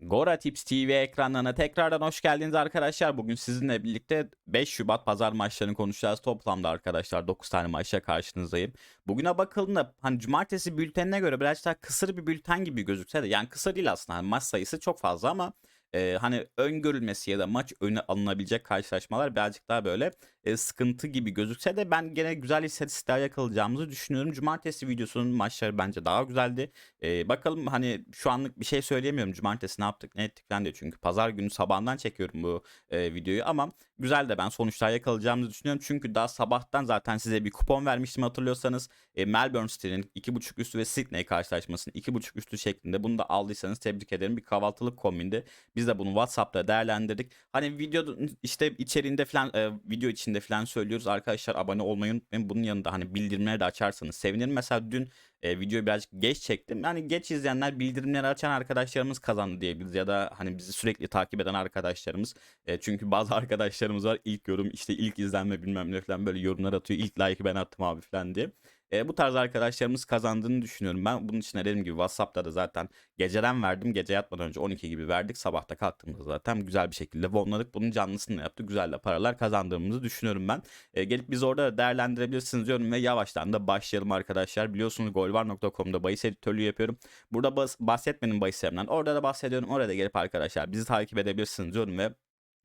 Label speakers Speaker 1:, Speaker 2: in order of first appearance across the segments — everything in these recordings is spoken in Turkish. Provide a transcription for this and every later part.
Speaker 1: Gora Tips TV ekranlarına tekrardan hoş geldiniz arkadaşlar. Bugün sizinle birlikte 5 Şubat pazar maçlarını konuşacağız. Toplamda arkadaşlar 9 tane maçla karşınızdayım. Bugüne bakıldığında hani cumartesi bültenine göre biraz daha kısır bir bülten gibi gözükse de yani kısa değil aslında. Hani maç sayısı çok fazla ama e, hani öngörülmesi ya da maç öne alınabilecek karşılaşmalar birazcık daha böyle e, sıkıntı gibi gözükse de ben gene güzel istatistikler yakalayacağımızı düşünüyorum. Cumartesi videosunun maçları bence daha güzeldi. E, bakalım hani şu anlık bir şey söyleyemiyorum. Cumartesi ne yaptık ne ettik falan diye. Çünkü pazar günü sabahından çekiyorum bu e, videoyu ama güzel de ben sonuçlar yakalayacağımızı düşünüyorum. Çünkü daha sabahtan zaten size bir kupon vermiştim hatırlıyorsanız. E, Melbourne City'nin 2.5 üstü ve Sydney karşılaşmasının 2.5 üstü şeklinde bunu da aldıysanız tebrik ederim. Bir kahvaltılık kombindi. Biz de bunu WhatsApp'ta değerlendirdik. Hani video işte içeriğinde falan e, video içinde falan söylüyoruz. Arkadaşlar abone olmayı unutmayın. Bunun yanında hani bildirimleri de açarsanız sevinirim. Mesela dün e, videoyu birazcık geç çektim. Yani geç izleyenler bildirimleri açan arkadaşlarımız kazandı diyebiliriz ya da hani bizi sürekli takip eden arkadaşlarımız. E, çünkü bazı arkadaşlarımız var ilk yorum işte ilk izlenme bilmem ne falan böyle yorumlar atıyor. İlk like'ı ben attım abi falan diye. E, bu tarz arkadaşlarımız kazandığını düşünüyorum. Ben bunun için dediğim gibi WhatsApp'ta da zaten geceden verdim. Gece yatmadan önce 12 gibi verdik. Sabahta kalktığımızda zaten güzel bir şekilde vonladık. Bunun canlısını da yaptık. Güzel de paralar kazandığımızı düşünüyorum ben. E, gelip biz orada da değerlendirebilirsiniz diyorum ve yavaştan da başlayalım arkadaşlar. Biliyorsunuz golvar.com'da bahis editörlüğü yapıyorum. Burada bas, bahsetmenin bahislerimden. Orada da bahsediyorum. Orada gelip arkadaşlar bizi takip edebilirsiniz diyorum ve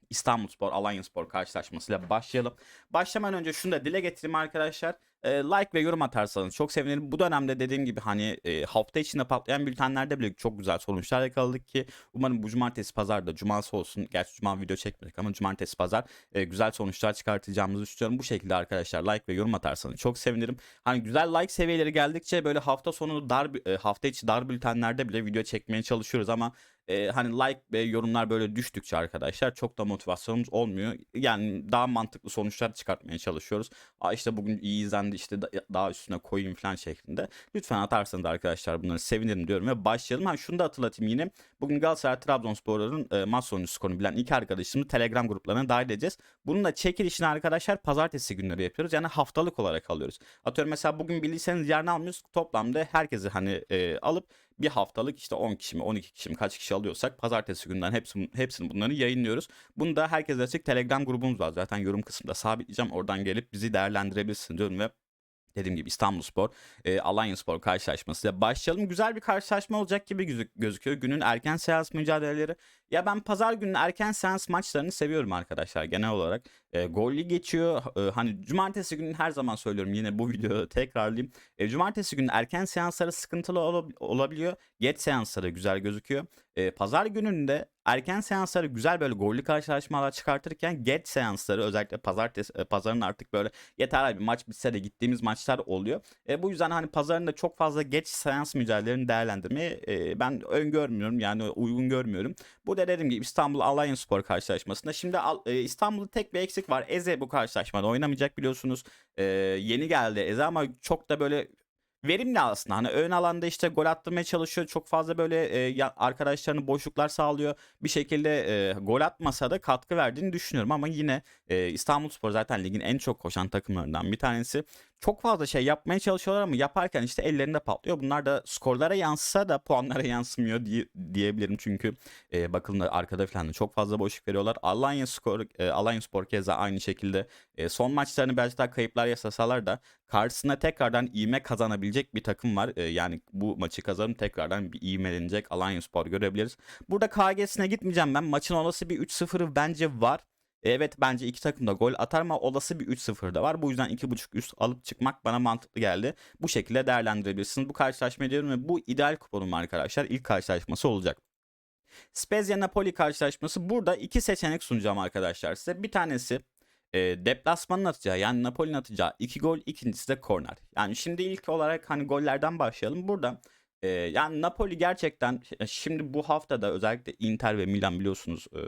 Speaker 1: İstanbulspor Alanyaspor karşılaşmasıyla başlayalım. Başlamadan önce şunu da dile getireyim arkadaşlar. E, like ve yorum atarsanız çok sevinirim. Bu dönemde dediğim gibi hani e, hafta içinde patlayan bültenlerde bile çok güzel sonuçlar yakaladık ki umarım bu cumartesi pazarda cuması olsun. Gerçi cuma video çekmedik ama cumartesi pazar e, güzel sonuçlar çıkartacağımızı düşünüyorum. Bu şekilde arkadaşlar like ve yorum atarsanız çok sevinirim. Hani güzel like seviyeleri geldikçe böyle hafta sonu dar e, hafta içi dar bültenlerde bile video çekmeye çalışıyoruz ama e, hani like ve yorumlar böyle düştükçe arkadaşlar çok da motivasyonumuz olmuyor. Yani daha mantıklı sonuçlar çıkartmaya çalışıyoruz. Aa işte bugün iyi izlendi işte da- daha üstüne koyayım falan şeklinde. Lütfen atarsanız arkadaşlar bunları sevinirim diyorum ve başlayalım. Ha şunu da hatırlatayım yine. Bugün Galatasaray Trabzonspor'un e, maç sonucu skorunu bilen iki arkadaşımızı Telegram gruplarına dahil edeceğiz. Bunun da çekilişini arkadaşlar pazartesi günleri yapıyoruz. Yani haftalık olarak alıyoruz. Atıyorum mesela bugün bildiyseniz yarın almıyoruz. Toplamda herkesi hani e, alıp bir haftalık işte 10 kişi mi 12 kişi mi kaç kişi alıyorsak pazartesi günden hepsini, hepsini bunları yayınlıyoruz. Bunu da herkese açık Telegram grubumuz var. Zaten yorum kısmında sabitleyeceğim. Oradan gelip bizi değerlendirebilirsin diyorum ve Dediğim gibi İstanbulspor, e, Alanyaspor karşılaşmasıyla başlayalım. Güzel bir karşılaşma olacak gibi gözük- gözüküyor. Günün erken seans mücadeleleri. Ya ben pazar günü erken seans maçlarını seviyorum arkadaşlar genel olarak. E, gollü geçiyor. E, hani cumartesi günü her zaman söylüyorum yine bu videoda tekrarlayayım. E, cumartesi günü erken seansları sıkıntılı olab- olabiliyor. Geç seansları güzel gözüküyor. E, pazar gününde erken seansları güzel böyle gollü karşılaşmalar çıkartırken geç seansları özellikle pazartesi e, pazarın artık böyle yeter abi maç bitse de gittiğimiz maçlar oluyor. E, bu yüzden hani pazarın da çok fazla geç seans mücadelelerini değerlendirmeyi e, ben öngörmüyorum yani uygun görmüyorum. Bu da dediğim gibi İstanbul Alanyaspor karşılaşmasında. Şimdi e, İstanbul'da tek bir eksik var. Eze bu karşılaşmada oynamayacak biliyorsunuz. E, yeni geldi Eze ama çok da böyle verimli aslında. Hani ön alanda işte gol attırmaya çalışıyor. Çok fazla böyle e, arkadaşlarını boşluklar sağlıyor. Bir şekilde e, gol atmasa da katkı verdiğini düşünüyorum ama yine e, İstanbulspor zaten ligin en çok koşan takımlarından bir tanesi. Çok fazla şey yapmaya çalışıyorlar ama yaparken işte ellerinde patlıyor. Bunlar da skorlara yansısa da puanlara yansımıyor diye, diyebilirim. Çünkü e, bakın da arkada falan da çok fazla boşluk veriyorlar. Alanya Spor, e, Alanya Spor keza aynı şekilde e, son maçlarını birazcık daha kayıplar yasasalar da karşısına tekrardan ivme kazanabilecek bir takım var. E, yani bu maçı kazanıp tekrardan bir ivmelenecek Alanya Spor görebiliriz. Burada KG'sine gitmeyeceğim ben. Maçın olası bir 3-0'ı bence var. Evet bence iki takım da gol atar ama olası bir 3-0 da var. Bu yüzden 2.5 üst alıp çıkmak bana mantıklı geldi. Bu şekilde değerlendirebilirsiniz. Bu karşılaşmayı diyorum ve bu ideal kuponum arkadaşlar. İlk karşılaşması olacak. Spezia Napoli karşılaşması. Burada iki seçenek sunacağım arkadaşlar size. Bir tanesi e, deplasmanın atacağı yani Napoli'nin atacağı iki gol. ikincisi de korner. Yani şimdi ilk olarak hani gollerden başlayalım. Burada e, yani Napoli gerçekten şimdi bu haftada özellikle Inter ve Milan biliyorsunuz e,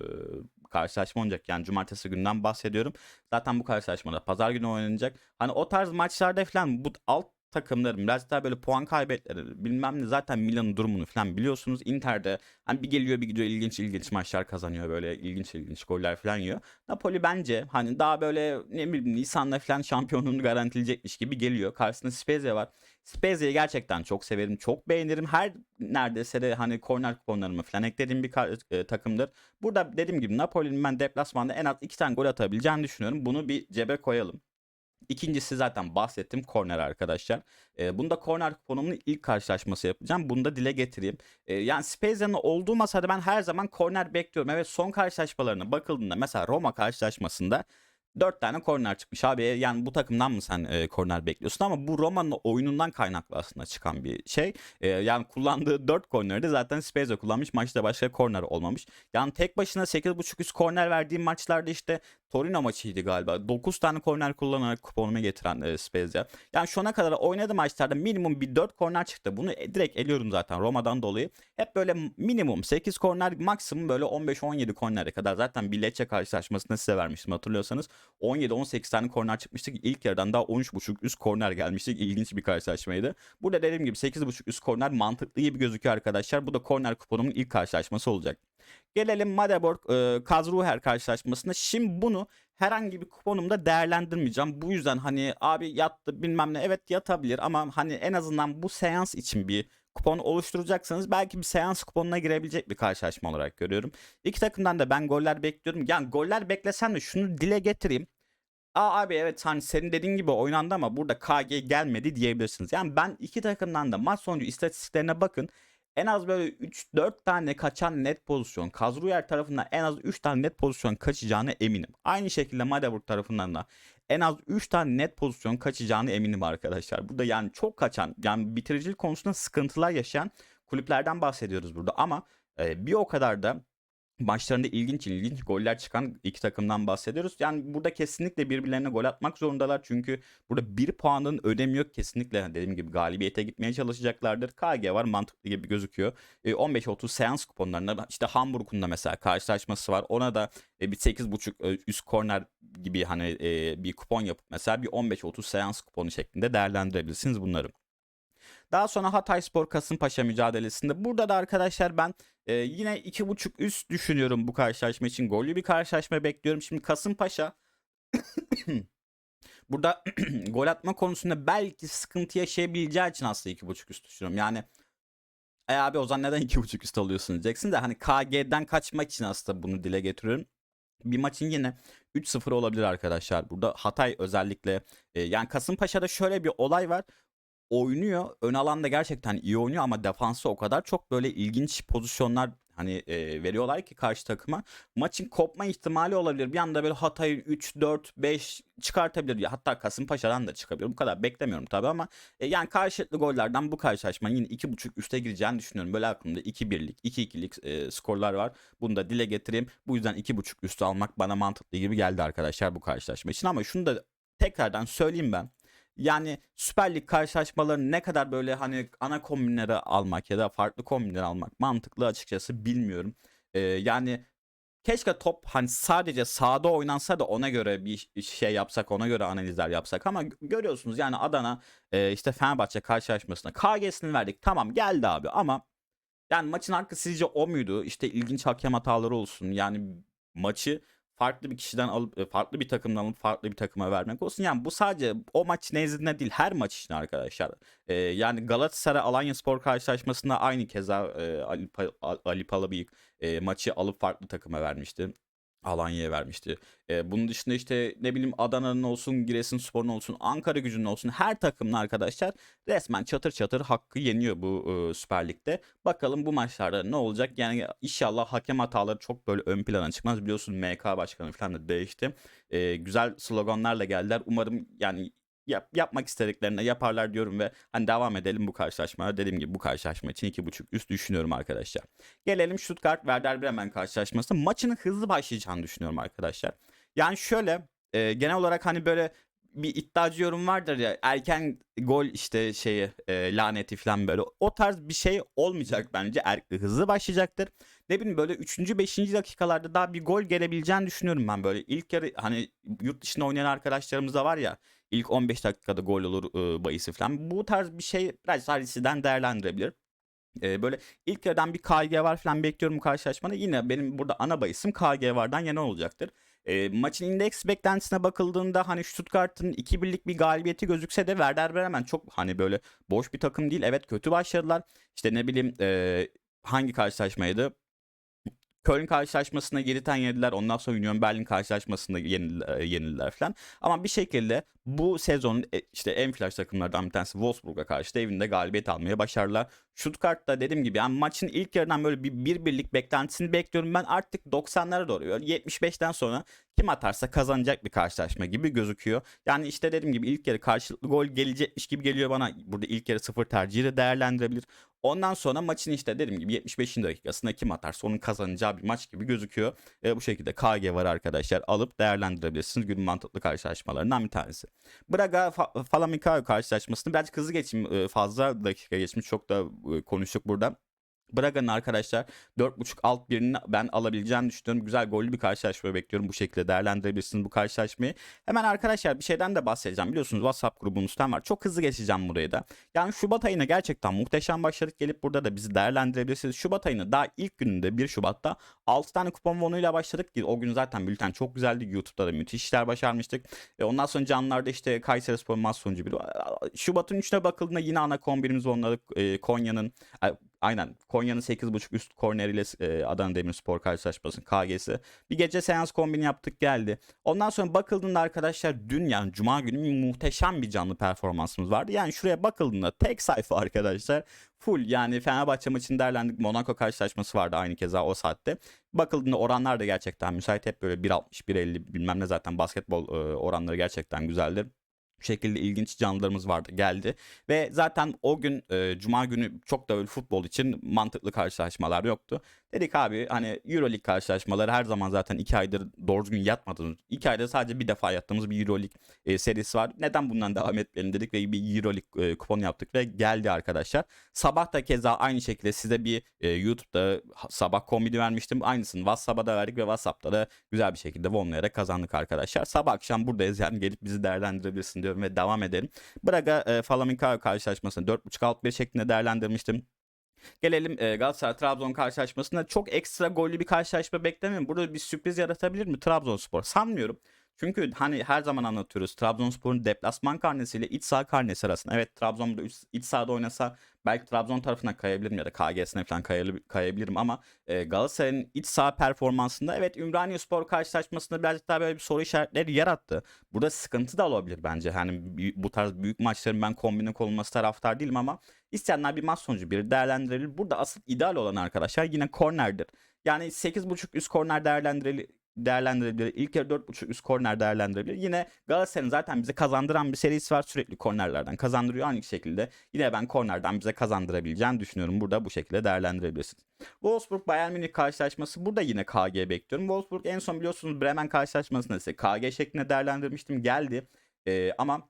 Speaker 1: karşılaşma oynayacak. Yani cumartesi günden bahsediyorum. Zaten bu karşılaşmada pazar günü oynanacak. Hani o tarz maçlarda falan bu alt takımların biraz daha böyle puan kaybetleri bilmem ne zaten Milan'ın durumunu falan biliyorsunuz. Inter'de hani bir geliyor bir gidiyor ilginç ilginç maçlar kazanıyor böyle ilginç ilginç goller falan yiyor. Napoli bence hani daha böyle ne bileyim Nisan'la falan şampiyonluğunu garantileyecekmiş gibi geliyor. Karşısında Spezia var. Spezia'yı gerçekten çok severim, çok beğenirim. Her neredeyse de hani korner kuponlarımı falan eklediğim bir e, takımdır. Burada dediğim gibi Napoli'nin ben deplasmanda en az iki tane gol atabileceğini düşünüyorum. Bunu bir cebe koyalım. İkincisi zaten bahsettim korner arkadaşlar. E, bunda korner kuponumun ilk karşılaşması yapacağım. Bunu da dile getireyim. E, yani Spezia'nın olduğu masada ben her zaman korner bekliyorum. Evet son karşılaşmalarına bakıldığında mesela Roma karşılaşmasında 4 tane korner çıkmış abi. Yani bu takımdan mı sen e, korner bekliyorsun ama bu Roma'nın oyunundan kaynaklı aslında çıkan bir şey. E, yani kullandığı 4 kornerde zaten Spezia kullanmış. Maçta başka korner olmamış. Yani tek başına 8.5 üst korner verdiğim maçlarda işte Torino maçıydı galiba. 9 tane korner kullanarak kuponumu getiren e, Spezia. Yani şu ana kadar oynadığı maçlarda minimum bir 4 korner çıktı. Bunu e, direkt eliyorum zaten Roma'dan dolayı. Hep böyle minimum 8 korner maksimum böyle 15-17 kornere kadar. Zaten bir Lecce karşılaşmasında size vermiştim hatırlıyorsanız. 17-18 tane korner çıkmıştık. İlk yarıdan daha 13.5 üst korner gelmiştik. İlginç bir karşılaşmaydı. Burada dediğim gibi 8.5 üst korner mantıklı gibi gözüküyor arkadaşlar. Bu da korner kuponumun ilk karşılaşması olacak. Gelelim Madeborg e, Kazruher karşılaşmasına. Şimdi bunu herhangi bir kuponumda değerlendirmeyeceğim. Bu yüzden hani abi yattı bilmem ne evet yatabilir ama hani en azından bu seans için bir kupon oluşturacaksanız belki bir seans kuponuna girebilecek bir karşılaşma olarak görüyorum. İki takımdan da ben goller bekliyorum. Yani goller beklesem de şunu dile getireyim. Aa abi evet hani senin dediğin gibi oynandı ama burada KG gelmedi diyebilirsiniz. Yani ben iki takımdan da maç sonucu istatistiklerine bakın. En az böyle 3-4 tane kaçan net pozisyon. Kazruyer tarafından en az 3 tane net pozisyon kaçacağına eminim. Aynı şekilde Magdeburg tarafından da en az 3 tane net pozisyon kaçacağını eminim arkadaşlar. Burada yani çok kaçan yani bitiricilik konusunda sıkıntılar yaşayan kulüplerden bahsediyoruz burada. Ama e, bir o kadar da maçlarında ilginç ilginç goller çıkan iki takımdan bahsediyoruz. Yani burada kesinlikle birbirlerine gol atmak zorundalar. Çünkü burada bir puanın önemi yok kesinlikle. Dediğim gibi galibiyete gitmeye çalışacaklardır. KG var mantıklı gibi gözüküyor. E, 15-30 seans kuponlarında işte Hamburg'un da mesela karşılaşması var. Ona da e, bir 8.5 e, üst korner gibi hani e, bir kupon yapıp mesela bir 15-30 seans kuponu şeklinde değerlendirebilirsiniz bunları. Daha sonra Hatay Spor Kasımpaşa mücadelesinde. Burada da arkadaşlar ben e, yine 2.5 üst düşünüyorum bu karşılaşma için. Gollü bir karşılaşma bekliyorum. Şimdi Kasımpaşa burada gol atma konusunda belki sıkıntı yaşayabileceği için aslında 2.5 üst düşünüyorum. Yani e abi o zaman neden 2.5 üst alıyorsun diyeceksin de hani KG'den kaçmak için aslında bunu dile getiriyorum. Bir maçın yine 3-0 olabilir arkadaşlar. Burada Hatay özellikle e, yani Kasımpaşa'da şöyle bir olay var oynuyor. Ön alanda gerçekten iyi oynuyor ama defansı o kadar çok böyle ilginç pozisyonlar hani e, veriyorlar ki karşı takıma. Maçın kopma ihtimali olabilir. Bir anda böyle Hatay'ın 3 4 5 çıkartabilir. Hatta Kasımpaşa'dan da çıkabilir. Bu kadar beklemiyorum tabii ama e, yani karşılıklı gollerden bu karşılaşmanın yine 2.5 üste gireceğini düşünüyorum. Böyle aklımda 2-1'lik, 2-2'lik e, skorlar var. Bunu da dile getireyim. Bu yüzden 2.5 üstü almak bana mantıklı gibi geldi arkadaşlar bu karşılaşma için ama şunu da tekrardan söyleyeyim ben. Yani Süper Lig karşılaşmalarını ne kadar böyle hani ana kombinleri almak ya da farklı kombinleri almak mantıklı açıkçası bilmiyorum. Ee, yani keşke top hani sadece sağda oynansa da ona göre bir şey yapsak ona göre analizler yapsak ama görüyorsunuz yani Adana e, işte Fenerbahçe karşılaşmasına KG'sini verdik tamam geldi abi ama yani maçın arkası sizce o muydu? İşte ilginç hakem hataları olsun yani maçı farklı bir kişiden alıp e, farklı bir takımdan alıp farklı bir takıma vermek olsun. Yani bu sadece o maç nezdinde değil her maç için arkadaşlar. Ee, yani Galatasaray Alanya Spor karşılaşmasında aynı keza e, Ali, Ali Palabıyık e, maçı alıp farklı takıma vermişti. Alanya'ya vermişti. E, bunun dışında işte ne bileyim Adana'nın olsun, Giresunspor'un olsun, Ankara gücünün olsun her takımın arkadaşlar resmen çatır çatır hakkı yeniyor bu e, Süper Lig'de. Bakalım bu maçlarda ne olacak? Yani inşallah hakem hataları çok böyle ön plana çıkmaz. Biliyorsun MK başkanı falan da değişti. E, güzel sloganlarla geldiler. Umarım yani yap, yapmak istediklerine yaparlar diyorum ve hani devam edelim bu karşılaşmaya. Dediğim gibi bu karşılaşma için 2.5 üst düşünüyorum arkadaşlar. Gelelim Stuttgart Werder Bremen karşılaşması. Maçının hızlı başlayacağını düşünüyorum arkadaşlar. Yani şöyle e, genel olarak hani böyle bir iddiacı yorum vardır ya erken gol işte şeyi e, laneti falan böyle. O tarz bir şey olmayacak bence. Er, hızlı başlayacaktır. Ne bileyim böyle 3. 5. dakikalarda daha bir gol gelebileceğini düşünüyorum ben böyle. ilk yarı hani yurt dışında oynayan arkadaşlarımız da var ya ilk 15 dakikada gol olur e, bayısı falan. Bu tarz bir şey biraz Harisi'den değerlendirebilir. E, böyle ilk yarıdan bir KG var falan bekliyorum karşılaşmada. Yine benim burada ana bahisim KG vardan yana olacaktır. E, maçın indeks beklentisine bakıldığında hani Stuttgart'ın 2-1'lik bir galibiyeti gözükse de Werder Bremen çok hani böyle boş bir takım değil. Evet kötü başladılar. İşte ne bileyim e, hangi karşılaşmaydı? Köln karşılaşmasında 7 tane yediler. Ondan sonra Union Berlin karşılaşmasında yenildiler, yenildiler falan. Ama bir şekilde bu sezonun e, işte en flash takımlardan bir tanesi Wolfsburg'a karşı da evinde galibiyet almaya başardılar. Stuttgart'ta dediğim gibi yani maçın ilk yarıdan böyle bir, bir birlik beklentisini bekliyorum. Ben artık 90'lara doğru 75'ten sonra kim atarsa kazanacak bir karşılaşma gibi gözüküyor. Yani işte dediğim gibi ilk yarı karşılıklı gol gelecekmiş gibi geliyor bana. Burada ilk yarı sıfır tercihi de değerlendirebilir. Ondan sonra maçın işte dediğim gibi 75. dakikasında kim atarsa onun kazanacağı bir maç gibi gözüküyor. E, bu şekilde KG var arkadaşlar alıp değerlendirebilirsiniz. Günün mantıklı karşılaşmalarından bir tanesi. Braga Fa- Famalicão karşılaşmasını birazcık hızlı geçeyim. E, fazla dakika geçmiş çok da e, konuştuk burada. Braga'nın arkadaşlar 4.5 alt birini ben alabileceğini düşünüyorum. Güzel gollü bir karşılaşma bekliyorum. Bu şekilde değerlendirebilirsiniz bu karşılaşmayı. Hemen arkadaşlar bir şeyden de bahsedeceğim. Biliyorsunuz WhatsApp grubumuzdan var. Çok hızlı geçeceğim buraya da. Yani Şubat ayına gerçekten muhteşem başladık. Gelip burada da bizi değerlendirebilirsiniz. Şubat ayını daha ilk gününde 1 Şubat'ta 6 tane kupon bonuyla başladık. O gün zaten bülten çok güzeldi. YouTube'da da müthiş işler başarmıştık. E ondan sonra canlılarda işte Kayseri Spor sonucu bir. Şubat'ın 3'üne bakıldığında yine ana kombinimiz onları e, Konya'nın Aynen. Konya'nın 8.5 üst korner ile e, Adana Demirspor karşılaşması KG'si. Bir gece seans kombini yaptık geldi. Ondan sonra bakıldığında arkadaşlar dün yani cuma günü muhteşem bir canlı performansımız vardı. Yani şuraya bakıldığında tek sayfa arkadaşlar full yani Fenerbahçe maçını değerlendik. Monaco karşılaşması vardı aynı keza o saatte. Bakıldığında oranlar da gerçekten müsait. Hep böyle 1.60 1.50 bilmem ne zaten basketbol e, oranları gerçekten güzeldir şekilde ilginç canlılarımız vardı geldi ve zaten o gün e, cuma günü çok da öyle futbol için mantıklı karşılaşmalar yoktu. Dedik abi hani Euroleague karşılaşmaları her zaman zaten iki aydır doğru düzgün yatmadığımız, iki ayda sadece bir defa yattığımız bir Euroleague e, serisi var. Neden bundan devam etmeyelim dedik ve bir Euroleague e, kupon yaptık ve geldi arkadaşlar. Sabah da keza aynı şekilde size bir e, YouTube'da sabah kombini vermiştim. Aynısını WhatsApp'a da verdik ve WhatsApp'ta da güzel bir şekilde vonlayarak kazandık arkadaşlar. Sabah akşam buradayız yani gelip bizi değerlendirebilirsin diyorum ve devam edelim. Braga e, Famalicão karşılaşmasını 4.5 alt 1 şeklinde değerlendirmiştim. Gelelim e, Galatasaray Trabzon karşılaşmasında çok ekstra gollü bir karşılaşma beklemiyorum. Burada bir sürpriz yaratabilir mi Trabzonspor? Sanmıyorum. Çünkü hani her zaman anlatıyoruz Trabzonspor'un deplasman karnesiyle iç saha karnesi arasında. Evet Trabzon'da iç sahada oynasa belki Trabzon tarafına kayabilirim ya da KG'sine falan kayabilirim ama e, Galatasaray'ın iç saha performansında evet Ümraniye Spor karşılaşmasında birazcık daha böyle bir soru işaretleri yarattı. Burada sıkıntı da olabilir bence. Hani bu tarz büyük maçların ben kombine konulması taraftar değilim ama isteyenler bir maç sonucu bir değerlendirebilir. Burada asıl ideal olan arkadaşlar yine kornerdir. Yani 8.5 üst korner değerlendirebilir değerlendirebilir. İlk yarı 4.5 üst korner değerlendirebilir. Yine Galatasaray'ın zaten bize kazandıran bir serisi var. Sürekli kornerlerden kazandırıyor. Aynı şekilde yine ben kornerden bize kazandırabileceğini düşünüyorum. Burada bu şekilde değerlendirebilirsiniz. Wolfsburg Bayern Münih karşılaşması burada yine KG bekliyorum. Wolfsburg en son biliyorsunuz Bremen karşılaşmasında ise KG şeklinde değerlendirmiştim. Geldi. Ee, ama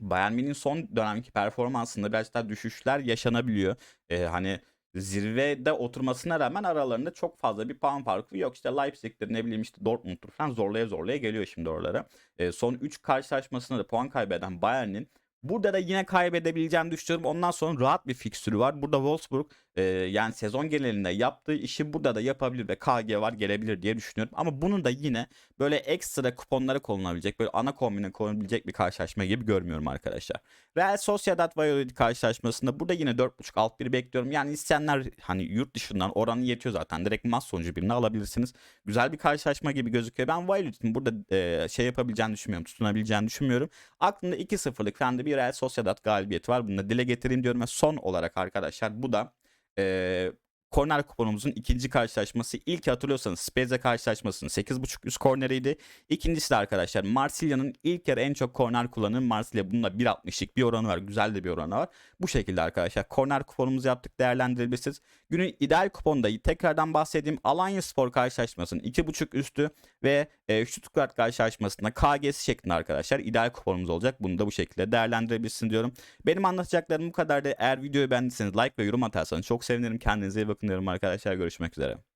Speaker 1: Bayern Münih'in son dönemki performansında biraz daha düşüşler yaşanabiliyor. Ee, hani zirvede oturmasına rağmen aralarında çok fazla bir puan farkı yok. İşte Leipzig'tir ne bileyim işte Dortmund'tur falan zorlaya zorlaya geliyor şimdi oralara. E, son 3 karşılaşmasında da puan kaybeden Bayern'in Burada da yine kaybedebileceğini düşünüyorum. Ondan sonra rahat bir fikstürü var. Burada Wolfsburg e, yani sezon genelinde yaptığı işi burada da yapabilir ve KG var gelebilir diye düşünüyorum. Ama bunu da yine böyle ekstra kuponlara konulabilecek, böyle ana kombine konulabilecek bir karşılaşma gibi görmüyorum arkadaşlar. Real Sociedad Valladolid karşılaşmasında burada yine 4.5 alt bir bekliyorum. Yani isteyenler hani yurt dışından oranı yetiyor zaten. Direkt maç sonucu birini alabilirsiniz. Güzel bir karşılaşma gibi gözüküyor. Ben Valladolid'in burada e, şey yapabileceğini düşünmüyorum. Tutunabileceğini düşünmüyorum. Aklımda 2-0'lık falan da bir Real Sociedad galibiyeti var. Bunu da dile getireyim diyorum ve son olarak arkadaşlar bu da e, Korner kuponumuzun ikinci karşılaşması. İlk hatırlıyorsanız Spezia karşılaşmasının 8.5 üst korneriydi. İkincisi de arkadaşlar Marsilya'nın ilk yarı en çok korner kullanan Marsilya. Bununla 1.60'lık bir oranı var. Güzel de bir oranı var. Bu şekilde arkadaşlar korner kuponumuzu yaptık değerlendirebilirsiniz. Günün ideal kuponda tekrardan bahsettiğim Alanya Spor karşılaşmasının 2.5 üstü ve e, Stuttgart karşılaşmasında KG'si şeklinde arkadaşlar ideal kuponumuz olacak. Bunu da bu şekilde değerlendirebilirsin diyorum. Benim anlatacaklarım bu kadar da eğer videoyu beğendiyseniz like ve yorum atarsanız çok sevinirim. Kendinize iyi bakın diyorum arkadaşlar. Görüşmek üzere.